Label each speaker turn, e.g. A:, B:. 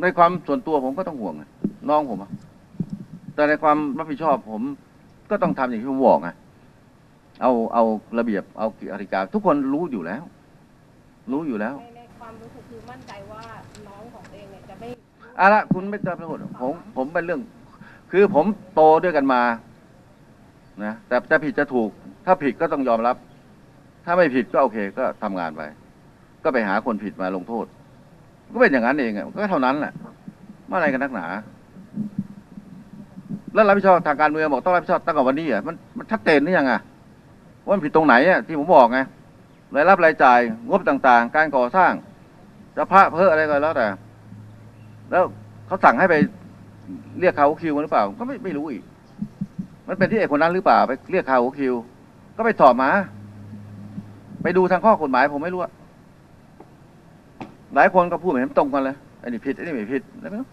A: ในความส่วนตัวผมก็ต้องห่วงไงน้องผมอะแต่ในความรับผิดชอบผมก็ต้องทำอย่างที่ผมบอกไงเอาเอาระเบียบเอากติกาทุกคนรู้อยู่แล้ว รู้อยู่แล้ว
B: ในในความรู้สึกคือมั่นใจว่าน้องของตัวเองเนี่ยจะไม่
A: เอาละคุณไม่ต้องไปพูดผมผมเป็นเรื่อง คือผมโตด้วยกันมา นะแต่จะผิดจะถูก ถ้าผิดก็ต้องยอมรับ ถ้าไม่ผิดก็โอเค ก็ทำงานไป ก็ไปหาคนผิดมาลงโทษก็ เป็นอย่างนั้นเองก็เท่านั้นแหละเมื่อะไรกันนักหนา แล้วรับผิดชอบทางการเมืองบอกต้องรับผิดชอบตั้งแต่วันนี้อะมันมันชัดเจนหรือยังอะว่ามันผิดตรงไหนอะที่ผมบอกไงรายรับรายจ่ายงบต่างๆ การก่อสร้างจะพระเพื่ออะไรก็แล้วแต่ แล้วเขาสั่งให้ไปเรียกเขาคิวมาหรือเปล่า ก็ไม่ไม่รู้อีก มันเป็นที่เอกคนนั้นหรือเปล่า ไปเรียกเขาคิว ก็ไปสอบมา ไปดูทางข้อกฎหมายผมไม่รู้อะ หลายคนก็พูดเหมือนตรงกันเลยอันนี้ผิดอันนี้ไม่ผิดแล้วไม่รู้